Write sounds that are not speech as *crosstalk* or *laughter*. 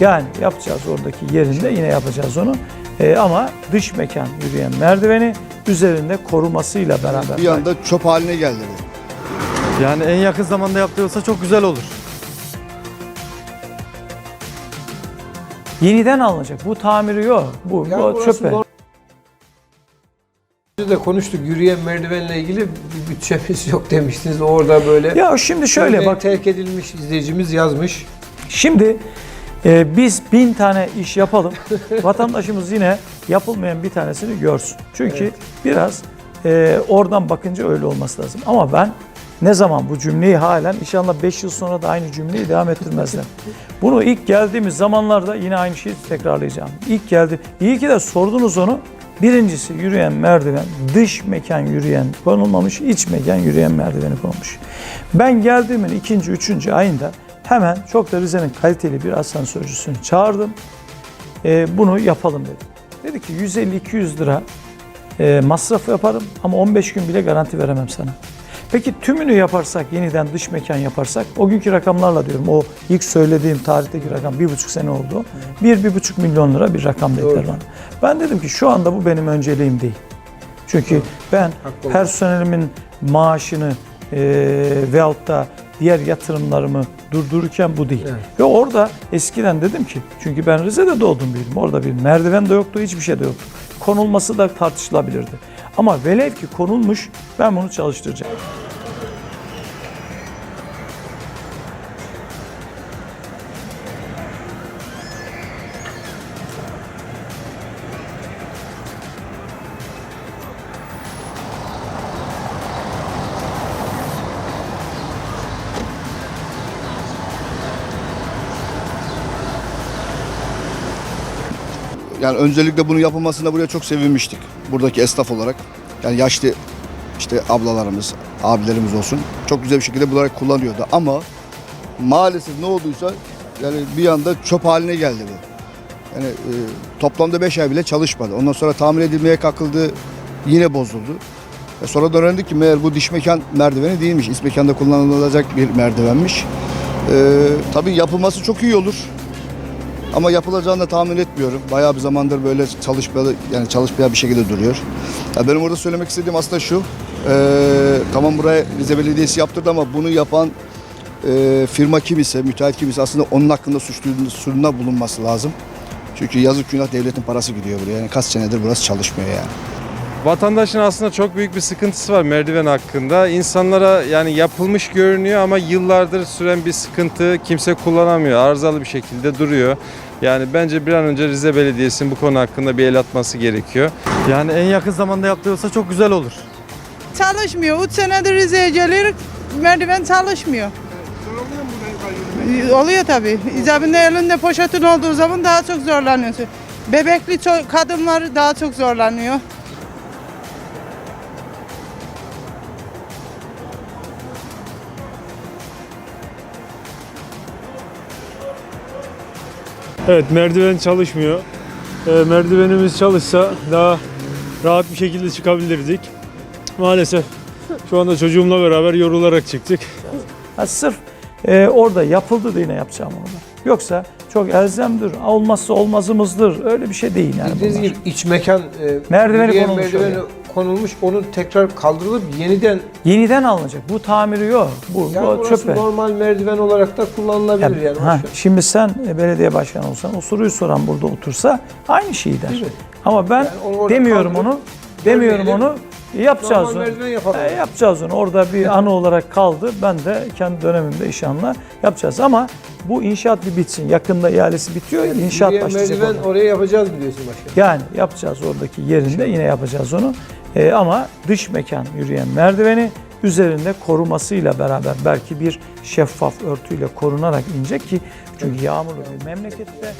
Yani yapacağız oradaki yerinde yine yapacağız onu. Ee, ama dış mekan yürüyen merdiveni üzerinde korumasıyla beraber. Bir anda çöp haline geldi bu. Yani en yakın zamanda yaptırılsa çok güzel olur. Yeniden alınacak. Bu tamiri yok. Bu, Yani bu çöpe. normal- Önce de konuştuk yürüyen merdivenle ilgili bir bütçemiz yok demiştiniz. Orada böyle Ya şimdi şöyle bak. terk edilmiş izleyicimiz yazmış. Şimdi e, biz bin tane iş yapalım. *laughs* Vatandaşımız yine yapılmayan bir tanesini görsün. Çünkü biraz e, oradan bakınca öyle olması lazım. Ama ben ne zaman bu cümleyi halen inşallah 5 yıl sonra da aynı cümleyi devam ettirmezler. *laughs* Bunu ilk geldiğimiz zamanlarda yine aynı şeyi tekrarlayacağım. İlk geldi. İyi ki de sordunuz onu. Birincisi yürüyen merdiven, dış mekan yürüyen konulmamış, iç mekan yürüyen merdiveni konulmuş. Ben geldiğimin ikinci, üçüncü ayında hemen çok da Rize'nin kaliteli bir asansörcüsünü çağırdım. Ee, bunu yapalım dedim. Dedi ki 150-200 lira e, masraf yaparım ama 15 gün bile garanti veremem sana. Peki tümünü yaparsak, yeniden dış mekan yaparsak, o günkü rakamlarla diyorum, o ilk söylediğim tarihteki rakam bir buçuk sene oldu. Bir, bir buçuk milyon lira bir rakam dediler bana. Ben dedim ki şu anda bu benim önceliğim değil. Çünkü ben Haklı personelimin maaşını e, veyahut da diğer yatırımlarımı durdururken bu değil. Evet. Ve orada eskiden dedim ki, çünkü ben Rize'de doğdum büyüdüm. Orada bir merdiven de yoktu, hiçbir şey de yoktu. Konulması da tartışılabilirdi. Ama velev ki konulmuş, ben bunu çalıştıracağım. Yani öncelikle bunun yapılmasında buraya çok sevinmiştik. Buradaki esnaf olarak. Yani yaşlı işte ablalarımız, abilerimiz olsun. Çok güzel bir şekilde bunları kullanıyordu. Ama maalesef ne olduysa yani bir anda çöp haline geldi bu. Yani e, toplamda 5 ay bile çalışmadı. Ondan sonra tamir edilmeye kalkıldı. Yine bozuldu. E sonra da öğrendik ki meğer bu diş mekan merdiveni değilmiş. İç mekanda kullanılacak bir merdivenmiş. E, tabii yapılması çok iyi olur. Ama yapılacağını da tahmin etmiyorum. Bayağı bir zamandır böyle çalışmalı yani çalışmayan bir şekilde duruyor. Ya benim orada söylemek istediğim aslında şu. eee, tamam buraya Rize Belediyesi yaptırdı ama bunu yapan eee, firma kim ise, müteahhit kim ise aslında onun hakkında suç duyurusunda bulunması lazım. Çünkü yazık günah devletin parası gidiyor buraya. Yani kaç senedir burası çalışmıyor yani. Vatandaşın aslında çok büyük bir sıkıntısı var merdiven hakkında. İnsanlara yani yapılmış görünüyor ama yıllardır süren bir sıkıntı kimse kullanamıyor. Arızalı bir şekilde duruyor. Yani bence bir an önce Rize Belediyesi'nin bu konu hakkında bir el atması gerekiyor. Yani en yakın zamanda yaptırılsa çok güzel olur. Çalışmıyor. 3 senedir Rize'ye geliyor, merdiven çalışmıyor. Oluyor tabii. İcabında elinde poşetin olduğu zaman daha çok zorlanıyorsun. Bebekli kadınlar daha çok zorlanıyor. Evet merdiven çalışmıyor. Ee, merdivenimiz çalışsa daha rahat bir şekilde çıkabilirdik. Maalesef şu anda çocuğumla beraber yorularak çıktık. Ha, sırf e, orada yapıldı da yine yapacağım onu. da. Yoksa çok elzemdir, olmazsa olmazımızdır. Öyle bir şey değil yani Dediğiniz bunlar. gibi iç mekan e, Merdiveni yürüyen konulmuş merdiveni oraya. Konulmuş. Onun tekrar kaldırılıp yeniden Yeniden alınacak. Bu tamiri yok. Bu, yani bu orası çöpe. normal merdiven olarak da kullanılabilir Ya, yani. ha, Boş ver. şimdi sen e, belediye başkanı olsan o soruyu soran burada otursa aynı şeyi der. Değil mi? Ama ben Yani onu orada demiyorum kaldırıp onu. Demiyorum görmeyelim. onu. Yapacağız Normal onu. merdiven yapalım. E, yapacağız onu. Orada bir anı olarak kaldı. Ben de kendi dönemimde inşallah yapacağız. Ama bu inşaat bir bitsin. Yakında ihalesi bitiyor. İnşaat yürüyen başlayacak. merdiven orada. oraya yapacağız biliyorsun başkanım. Yani yapacağız oradaki yerinde yine yapacağız onu. Ee, ama dış mekan yürüyen merdiveni üzerinde korumasıyla beraber belki bir şeffaf örtüyle korunarak inecek ki çünkü yağmurlu bir memlekette